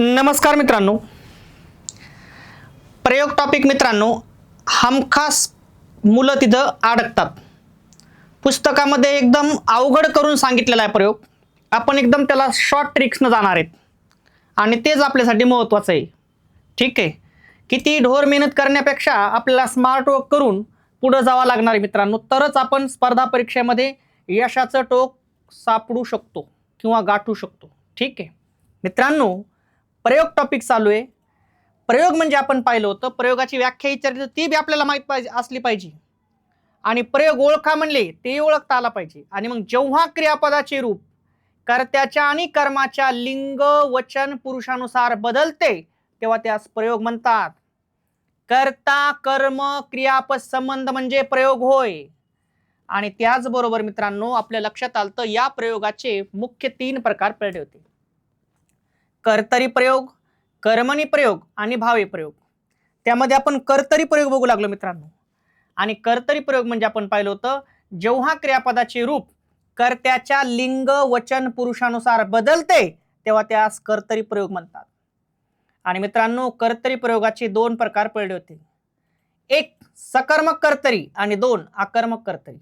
नमस्कार मित्रांनो. प्रयोग टॉपिक मित्रांनो हमखास मुलं तिथं अडकतात. पुस्तकामध्ये एकदम अवघड करून सांगितलेला आहे प्रयोग. आपण एकदम त्याला शॉर्ट ट्रिक्सनं जाणार आहेत. आणि तेच आपल्यासाठी महत्त्वाचं आहे. ठीक आहे? किती ढोर मेहनत करण्यापेक्षा आपल्याला स्मार्ट वर्क करून पुढं जावं लागणार आहे मित्रांनो. तरच आपण स्पर्धा परीक्षेमध्ये यशाचं टोक सापडू शकतो किंवा गाठू शकतो. ठीक आहे? मित्रांनो प्रयोग टॉपिक चालू आहे. प्रयोग म्हणजे आपण पाहिलं होतं. प्रयोगाची व्याख्या विचारली तर ती बी आपल्याला माहीत पाहिजे असली पाहिजे. आणि प्रयोग ओळखा म्हणले ते ओळखता आला पाहिजे. आणि मग जेव्हा क्रियापदाचे रूप कर्त्याच्या आणि कर्माच्या लिंग वचन पुरुषानुसार बदलते तेव्हा त्यास प्रयोग म्हणतात. कर्ता कर्म क्रियापद संबंध म्हणजे प्रयोग होय. आणि त्याचबरोबर मित्रांनो आपल्या लक्षात आलं तर या प्रयोगाचे मुख्य तीन प्रकार पडले होते. कर्तरी प्रयोग कर्मणी प्रयोग आणि भावे प्रयोग. त्यामध्ये आपण कर्तरी प्रयोग बघू लागलो मित्रांनो. आणि कर्तरी प्रयोग म्हणजे आपण पाहिलं होतं जेव्हा क्रियापदाचे रूप कर्त्याच्या लिंग वचन पुरुषानुसार बदलते तेव्हा त्यास कर्तरी प्रयोग म्हणतात. आणि मित्रांनो कर्तरी प्रयोगाचे दोन प्रकार पडले होते. एक सकर्मक कर्तरी आणि दोन आकर्मक कर्तरी.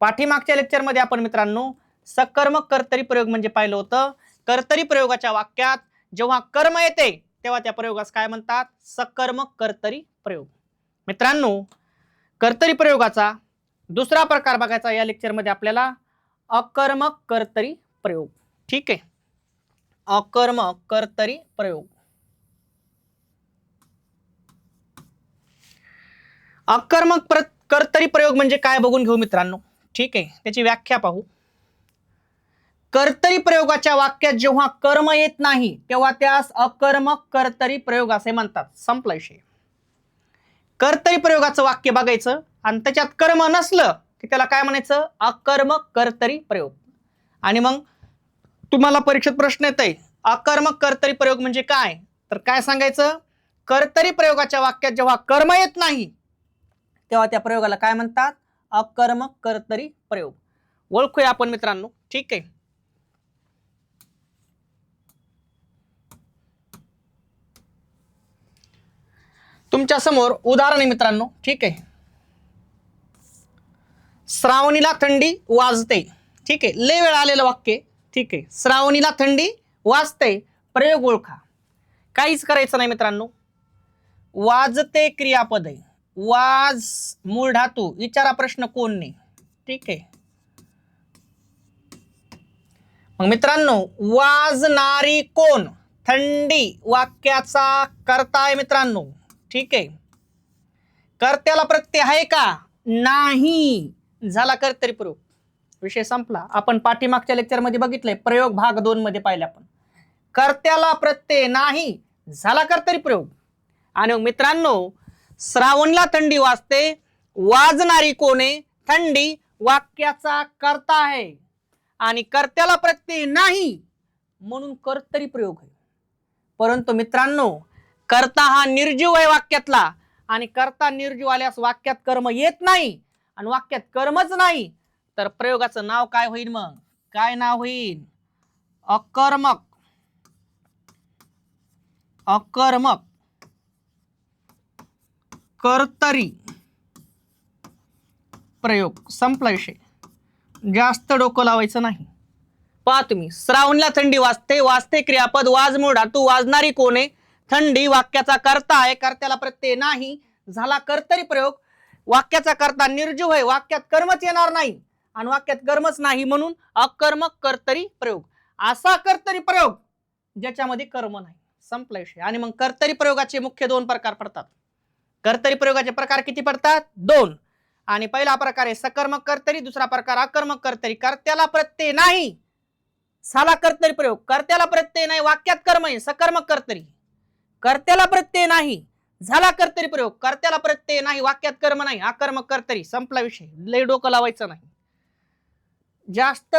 पाठीमागच्या लेक्चरमध्ये आपण मित्रांनो सकर्मक कर्तरी प्रयोग म्हणजे पाहिलं होतं. कर्तरी प्रयोगाच्या वाक्यात जेव्हा कर्म येते तेव्हा त्या प्रयोगास काय म्हणतात? सकर्मक कर्तरी प्रयोग. मित्रांनो कर्तरी प्रयोगाचा दुसरा प्रकार बघायचा या लेक्चरमध्ये आपल्याला अकर्मक कर्तरी प्रयोग. ठीक आहे? अकर्मक कर्तरी प्रयोग. अकर्मक प्र कर्तरी प्रयोग म्हणजे काय बघून घेऊ मित्रांनो? ठीक आहे? त्याची व्याख्या पाहू. कर्तरी प्रयोगाच्या वाक्यात जेव्हा कर्म येत नाही तेव्हा त्यास अकर्मक कर्तरी प्रयोग असे म्हणतात. संपला विषय. कर्तरी प्रयोगाचं वाक्य बघायचं आणि त्याच्यात कर्म नसलं की त्याला काय म्हणायचं? अकर्मक कर्तरी प्रयोग. आणि मग तुम्हाला परीक्षेत प्रश्न येत आहे अकर्मक कर्तरी प्रयोग म्हणजे काय? तर काय सांगायचं? कर्तरी प्रयोगाच्या वाक्यात जेव्हा कर्म येत नाही तेव्हा त्या प्रयोगाला काय म्हणतात? अकर्मक कर्तरी प्रयोग. ओळखूया आपण मित्रांनो. ठीक आहे? तुमच्यासमोर उदाहरण आहे मित्रांनो. ठीक आहे. श्रावणीला थंडी वाजते. ठीक आहे. लय वेळ आलेलं वाक्य. ठीक आहे. श्रावणीला थंडी वाजते. प्रयोग ओळखा. काहीच करायचं नाही मित्रांनो. वाजते क्रियापद. आहे वाज मूळ धातू. विचारा प्रश्न कोण नाही ठीक आहे. मग मित्रांनो वाजणारी कोण? थंडी वाक्याचा करताय मित्रांनो. ठीक आहे. कर्त्याला प्रत्यय आहे का? नाही. झाला कर्तरी प्रयोग विषय संपला. आपण पाठीमागच्या लेक्चरमध्ये बघितलंय. प्रयोग भाग दोन मध्ये पाहिले आपण. कर्त्याला प्रत्यय नाही. झाला कर्तरी प्रयोग आणि मित्रांनो श्रावणला थंडी वाजते. वाजणारी कोणे? थंडी वाक्याचा कर्ता आहे. आणि कर्त्याला प्रत्यय नाही. म्हणून कर्तरी प्रयोग आहे. परंतु मित्रांनो कर्ता हा निर्जीव आहे वाक्यातला. आणि कर्ता निर्जीव आल्यास वाक्यात कर्म येत नाही. आणि वाक्यात कर्मच नाही. तर प्रयोगाचं नाव काय होईल मग? काय नाव होईल अकर्मक. अकर्मक. कर्तरी. प्रयोग. संपला विषय. जास्त डोकं लावायचं नाही. पहा तुम्ही. श्रावणला थंडी वाजते. वाजते क्रियापद. वाज मूळ धातू वाजणारी कोणे थंडी वाक्याचा कर्ता आहे कर्त्याला प्रत्यय नाही. झाला कर्तरी प्रयोग. वाक्याचा कर्ता निर्जीव आहे वाक्यात कर्मच येणार नाही. आणि वाक्यात कर्मच नाही म्हणून अकर्मक कर्तरी प्रयोग. असा कर्तरी प्रयोग ज्याच्यामध्ये कर्म नाही. संपला विषय. आणि मग कर्तरी प्रयोगाचे मुख्य दोन प्रकार पडतात. कर्तरी प्रयोगाचे प्रकार किती पडतात? दोन. आणि पहिला प्रकार आहे सकर्मक कर्तरी दुसरा प्रकार अकर्मक कर्तरी कर्त्याला प्रत्यय नाही. साला कर्तरी प्रयोग. कर्त्याला प्रत्यय नाही वाक्यात कर्म आहे. सकर्मक कर्तरी कर्त्याला प्रत्यय नाही. झाला कर्तरी प्रयोग. कर्त्याला प्रत्यय नाही. वाक्यात कर्म नाही. आकर्मक कर्तरी संपला विषय. लय डोकं लावायचं नाही. जास्त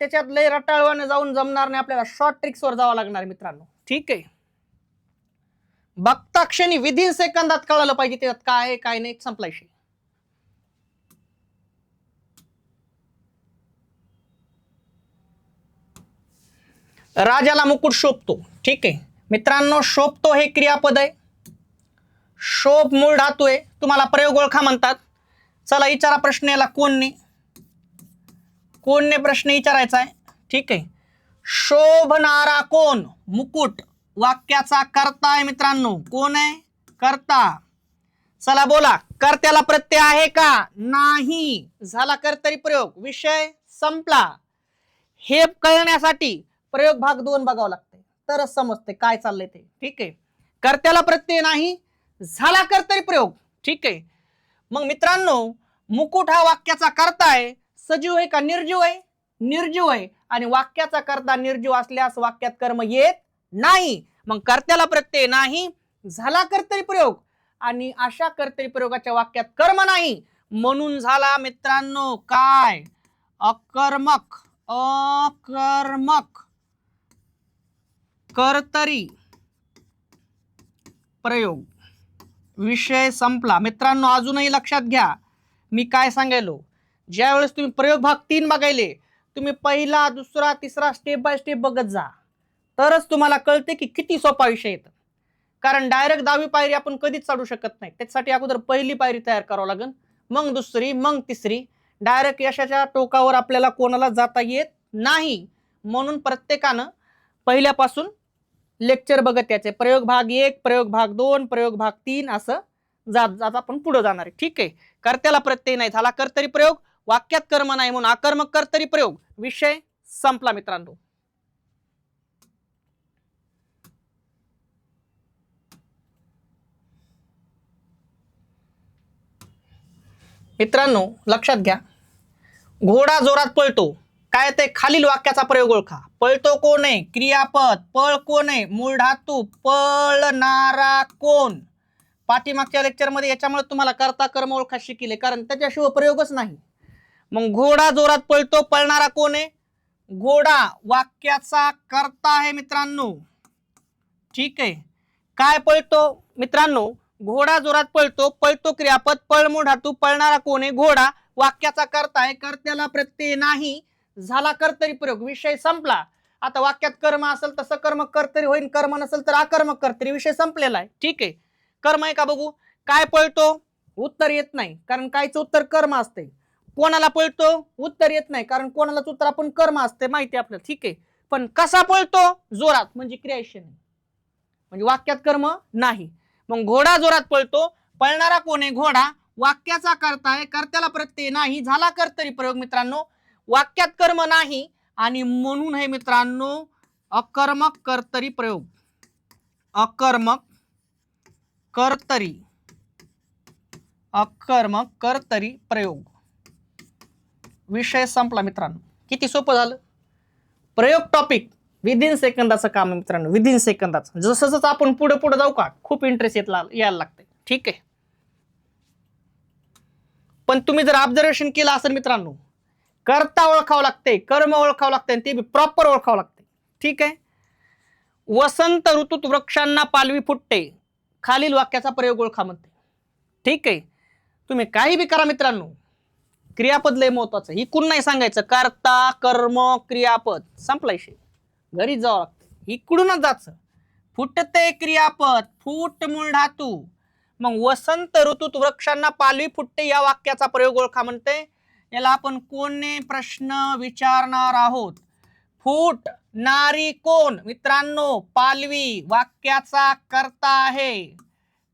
त्याच्यात लय रटाळवाने जाऊन जमणार नाही. आपल्याला शॉर्ट ट्रिक्सवर जावं लागणार मित्रांनो. ठीक आहे. बघता क्षणी विधीन सेकंदात कळालं पाहिजे त्याच्यात काय आहे काय नाही. संपला विषय. राजाला मुकुट शोभतो. ठीक आहे. मित्रांनो शोभतो हे क्रियापद आहे. शोभ मूळ धातू आहे. तुम्हाला प्रयोग ओळखा म्हणतात. चला विचारा प्रश्न याला कोणने? कोणने प्रश्न विचारायचा आहे? ठीक आहे. शोभणारा कोण? मुकुट. वाक्याचा करता आहे मित्रांनो. कोण आहे? कर्ता. चला बोला कर्त्याला प्रत्यय आहे का? नाही. झाला कर्तरी प्रयोग. विषय संपला. हे कळण्यासाठी प्रयोग भाग दोन बघावा लागतो. तरच समजते काय चाललंय ते. ठीक आहे? कर्त्याला प्रत्यय नाही झाला कर्तरी प्रयोग. ठीक आहे? मग मित्रांनो मुकुट हा वाक्याचा कर्ता आहे सजीव आहे का निर्जीव आहे? निर्जीव आहे. आणि वाक्याचा कर्ता निर्जीव असल्यास वाक्यात कर्म येत नाही. मग कर्त्याला प्रत्यय नाही झाला कर्तरी प्रयोग. आणि अशा कर्तरी प्रयोगाच्या वाक्यात कर्म नाही. म्हणून झाला मित्रांनो काय? अकर्मक अकर्मक. कर्तरी. प्रयोग. विषय संपला. मित्रांनो अजूनही लक्षात घ्या. मी काय सांगायलो? ज्यावेळेस तुम्ही प्रयोग भाग तीन बघायले तुम्ही पहिला दुसरा तिसरा स्टेप बाय स्टेप बघत जा. तरच तुम्हाला कळते की किती सोपा विषय येतं. कारण डायरेक्ट दहावी पायरी आपण कधीच चढू शकत नाही. त्याच्यासाठी अगोदर पहिली पायरी तयार करावं लागेल. मग दुसरी मग तिसरी. डायरेक्ट यशाच्या टोकावर आपल्याला कोणाला जाता येत नाही. म्हणून प्रत्येकानं पहिल्यापासून लेक्चर बघत त्याचे प्रयोग भाग एक प्रयोग भाग दोन प्रयोग भाग तीन असं जात जात आपण पुढे जाणार आहे. ठीक आहे? कर्त्याला प्रत्यय नाही झाला कर्तरी प्रयोग. वाक्यात कर्म नाही म्हणून आकर्मक कर्तरी प्रयोग. विषय संपला मित्रांनो. मित्रांनो लक्षात घ्या. घोडा जोरात पळतो. काय ते खालील वाक्याचा प्रयोग ओळखा. पळतो कोण आहे? क्रियापद. पळ कोण आहे? मूळ धातू. पळणारा कोण? पाठीमागच्या लेक्चरमध्ये याच्यामुळे तुम्हाला करता कर्म ओळखा शिकले. कारण त्याच्याशिवाय प्रयोगच नाही. मग घोडा जोरात पळतो पळणारा कोण आहे? घोडा वाक्याचा करता आहे मित्रांनो. ठीक आहे. काय पळतो? मित्रांनो घोडा जोरात पळतो पळतो क्रियापद. पळमूळ धातू पळणारा कोण आहे? घोडा वाक्याचा करता आहे. कर्त्याला प्रत्यय नाही. झाला कर्तरी प्रयोग विषय संपला. आता वाक्यात कर्म असेल तर कर्म कर्तरी होईल कर्म नसेल तर आकर्मक कर्तरी विषय संपलेला आहे. ठीक आहे. कर्म आहे का बघू? काय पळतो? उत्तर येत नाही. कारण कायचं उत्तर कर्म असते कोणाला पळतो? उत्तर येत नाही. कारण कोणालाच उत्तर आपण कर्म असते माहिती आपल्याला. ठीक आहे. पण कसा पळतो? जोरात. म्हणजे क्रियाशन आहे. म्हणजे वाक्यात कर्म नाही. मग घोडा जोरात पळतो. पळणारा कोण आहे? घोडा. वाक्याचा करता आहे. कर्त्याला प्रत्यय नाही. झाला कर्तरी प्रयोग मित्रांनो. वाक्यात कर्म नाही आणि म्हणून हे मित्रांनो अकर्मक कर्तरी प्रयोग. अकर्मक कर्तरी. अकर्मक कर्तरी प्रयोग. विषय संपला मित्रांनो. किती सोपं झालं? प्रयोग टॉपिक विदिन सेकंदाचं काम आहे मित्रांनो. विदिन सेकंदाचं जसं जसं आपण पुढे पुढे जाऊ का खूप इंटरेस्ट येत ला- यायला लागते ठीक आहे? पण तुम्ही जर ऑब्झर्वेशन केलं असेल मित्रांनो कर्ता ओळखावं लागते कर्म ओळखावं लागते आणि ते बी प्रॉपर ओळखावं लागते ठीक आहे? वसंत ऋतूत वृक्षांना पालवी फुटते. खालील वाक्याचा प्रयोग ओळखा म्हणते. ठीक आहे? तुम्ही काही बी करा मित्रांनो. क्रियापद लय महत्वाचं इकडून नाही सांगायचं. कर्ता कर्म क्रियापद. संपला घरी जावं लागतं. इकडूनच जायचं. फुटते क्रियापद. फूट मूळ धातू. मग वसंत ऋतूत वृक्षांना पालवी फुटते या वाक्याचा प्रयोग ओळखा म्हणते. याला आपण कोणने प्रश्न विचारणार आहोत? फूट नारी कोण? मित्रांनो पालवी वाक्याचा कर्ता आहे.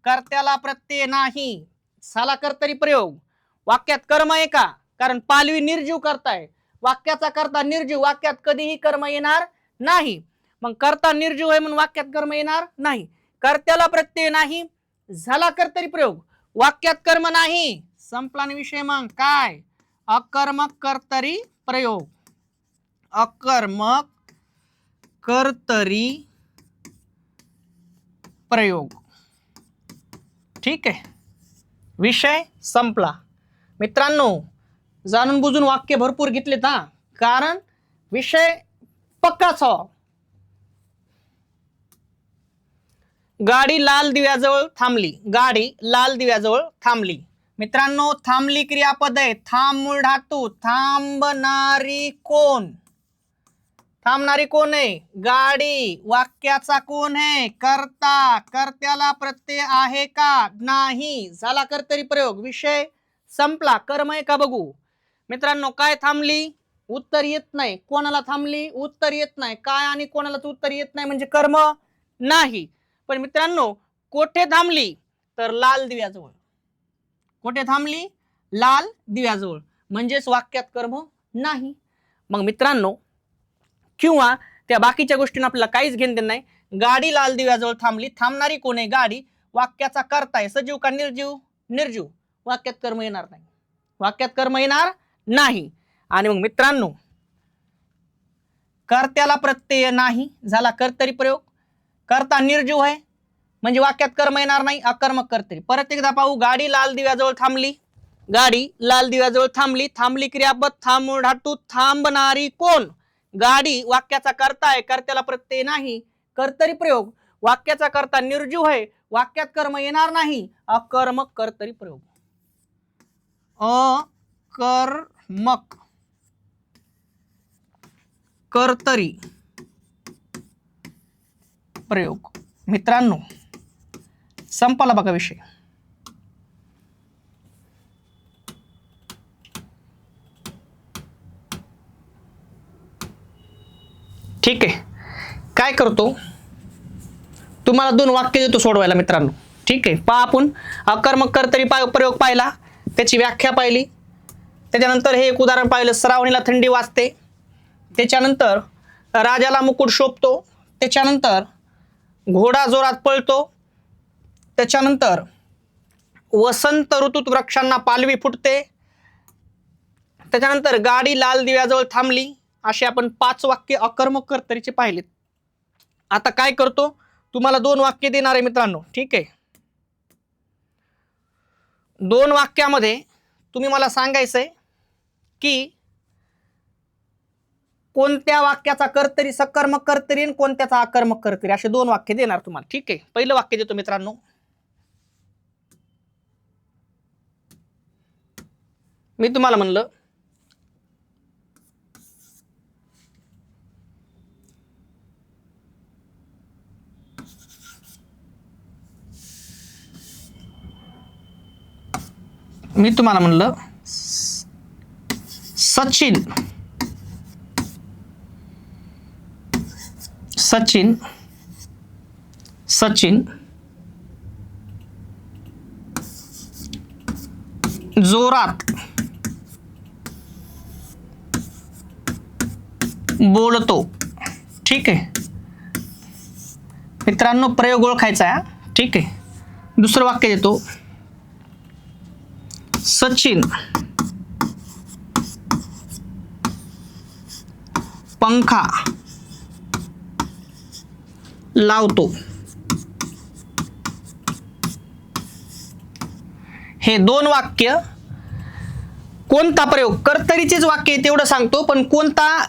कर्त्याला प्रत्यय नाही. साला कर्तरी प्रयोग. वाक्यात कर्म आहे का? कारण पालवी निर्जीव करताय. वाक्याचा करता निर्जीव. वाक्यात कधीही कर्म येणार नाही. मग कर्ता निर्जीव आहे म्हणून वाक्यात कर्म येणार नाही. कर्त्याला प्रत्यय नाही. झाला कर्तरी प्रयोग. वाक्यात कर्म नाही. संपला विषय मग. काय? अकर्मक कर्तरी प्रयोग. अकर्मक कर्तरी प्रयोग. ठीक आहे. विषय संपला. मित्रांनो जाणून बुजून वाक्य भरपूर घेतलेत हा. कारण विषय पक्काच हो. गाडी लाल दिव्याजवळ थांबली. गाडी लाल दिव्याजवळ थांबली. मित्रांनो थांबली क्रियापद. आहे थांब मूळ धातू. थांबणारी कोण? थांबणारी कोण आहे? गाडी. वाक्याचा कोण आहे? करता. कर्त्याला प्रत्यय आहे का? नाही. झाला कर्तरी प्रयोग. विषय संपला. कर्म आहे का बघू? मित्रांनो काय थांबली? उत्तर येत नाही. कोणाला थांबली? उत्तर येत नाही. काय आणि कोणाला उत्तर येत नाही म्हणजे कर्म नाही. पण मित्रांनो कोठे थांबली? तर लाल दिव्याजवळ. कुठे थांबली? लाल दिव्याजवळ. म्हणजेच वाक्यात कर्म नाही. मग मित्रांनो किंवा त्या बाकीच्या गोष्टींना आपल्याला काहीच घेणं देणं नाही. गाडी लाल दिव्याजवळ थांबली. थांबणारी कोण आहे? गाडी. वाक्याचा करता आहे सजीव का निर्जीव? निर्जीव. वाक्यात कर्म येणार नाही. वाक्यात कर्म येणार नाही. आणि मग मित्रांनो कर्त्याला प्रत्यय नाही. झाला कर्तरी प्रयोग. कर्ता निर्जीव आहे. म्हणजे वाक्यात कर्म येणार नाही अकर्मक कर्तरी परत एकदा पाहू गाडी लाल दिव्याजवळ थांबली. गाडी लाल दिव्याजवळ थांबली. थांबली क्रियापद थांबू ढाटू थांबणारी कोण? गाडी वाक्याचा करता आहे कर्त्याला प्रत्यय नाही. कर्तरी प्रयोग. वाक्याचा कर्ता निर्जीव आहे वाक्यात कर्म येणार नाही. अकर्मक कर्तरी प्रयोग. अकर्मक. कर्तरी प्रयोग. मित्रांनो संपाला बघा विषय. ठीक आहे. काय करतो? तुम्हाला दोन वाक्य देतो सोडवायला मित्रांनो. ठीक आहे. पहा आपण. अकर्मक कर्तरी पा प्रयोग पाहिला. त्याची व्याख्या पाहिली. त्याच्यानंतर हे एक उदाहरण पाहिलं. श्रावणीला थंडी वाजते. त्याच्यानंतर राजाला मुकुट शोभतो. त्याच्यानंतर घोडा जोरात पळतो. त्याच्यानंतर वसंत ऋतूत वृक्षांना पालवी फुटते. त्याच्यानंतर गाडी लाल दिव्याजवळ थांबली. असे आपण पाच वाक्य अकर्मक कर्तरीचे पाहिलेत. आता काय करतो? तुम्हाला दोन वाक्य देणार आहे मित्रांनो. ठीक आहे? दोन वाक्यामध्ये तुम्ही मला सांगायचंय की कोणत्या वाक्याचा कर्तरी सकर्मक कर्तरी आणि कोणत्याचा आकर्मक कर्तरी असे दोन वाक्य देणार तुम्हाला. ठीक आहे? पहिलं वाक्य देतो मित्रांनो. मी तुम्हाला म्हणलं. मी तुम्हाला म्हणलं सचिन. सचिन. सचिन. जोरात. बोलतो. ठीक आहे. मित्रांनो प्रयोग ओळखायचा आहे हा. ठीक आहे. दुसरं वाक्य देतो. सचिन. पंखा. लावतो. हे दोन वाक्य कोणता प्रयोग? कर्तरीचेच वाक्य आहे तेवढं सांगतो पण कोणता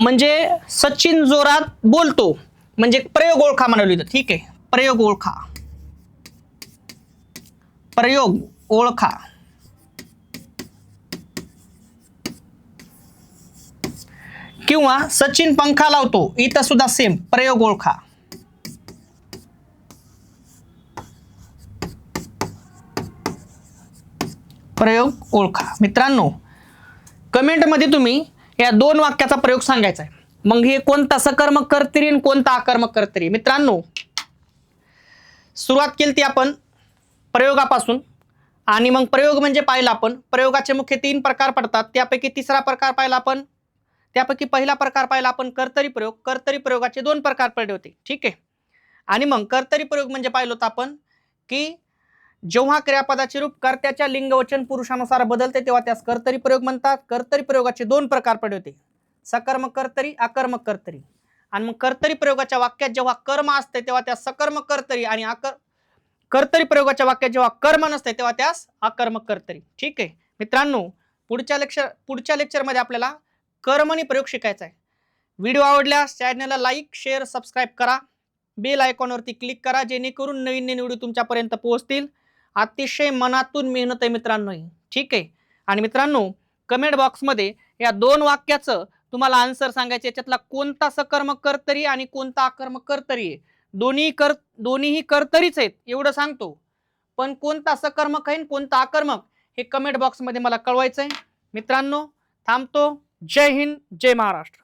म्हणजे सचिन जोरात बोलतो. म्हणजे प्रयोग ओळखा म्हणाली इथं. ठीक आहे. प्रयोग ओळखा. प्रयोग ओळखा. किंवा सचिन पंखा लावतो. इथं सुद्धा सेम प्रयोग ओळखा. प्रयोग ओळखा. मित्रांनो कमेंटमध्ये तुम्ही या दोन वाक्याचा प्रयोग सांगायचा आहे. मग हे कोणता सकर्मक कर्तरी आणि कोणता आकर्मक कर्तरी मित्रांनो सुरुवात केली ती आपण प्रयोगापासून. आणि मग प्रयोग म्हणजे पाहिला आपण. प्रयोगाचे मुख्य तीन प्रकार पडतात. त्यापैकी तिसरा प्रकार पाहिला आपण. त्यापैकी पहिला प्रकार पाहिला आपण कर्तरी प्रयोग. कर्तरी प्रयोगाचे दोन प्रकार पडले होते. ठीक आहे? आणि मग कर्तरी प्रयोग म्हणजे पाहिलं होतं आपण की जेव्हा क्रियापदाचे रूप कर्त्याच्या लिंगवचन पुरुषानुसार बदलते तेव्हा त्यास कर्तरी प्रयोग म्हणतात. कर्तरी प्रयोगाचे दोन प्रकार पडले होते. सकर्मक कर्तरी अकर्मक कर्तरी. आणि मग कर्तरी प्रयोगाच्या वाक्यात जेव्हा कर्म असते तेव्हा त्यास सकर्मक कर्तरी आणि आकर कर्तरी प्रयोगाच्या वाक्यात जेव्हा कर्म नसते तेव्हा त्यास अकर्मक कर्तरी. ठीक आहे? मित्रांनो पुढच्या लेक्चर पुढच्या लेक्चरमध्ये आपल्याला कर्मणी प्रयोग शिकायचा आहे. व्हिडिओ आवडल्यास चॅनलला लाईक शेअर सबस्क्राईब करा. बेल आयकॉनवरती क्लिक करा जेणेकरून नवीन नवीन व्हिडिओ तुमच्यापर्यंत पोहोचतील. अतिशय मनातून मेहनत आहे मित्रांनो ठीक आहे? आणि मित्रांनो कमेंट बॉक्समध्ये या दोन वाक्याचं तुम्हाला आन्सर सांगायचे याच्यातला कोणता सकर्मक कर्तरी आणि कोणता आकर्मक कर्तरी आहे. दोन्ही कर दोन्हीही कर्तरीच आहेत एवढं सांगतो. पण कोणता सकर्मक आहे कोणता आकर्मक हे कमेंट बॉक्समध्ये मला कळवायचं आहे मित्रांनो थांबतो. जय हिंद जय महाराष्ट्र.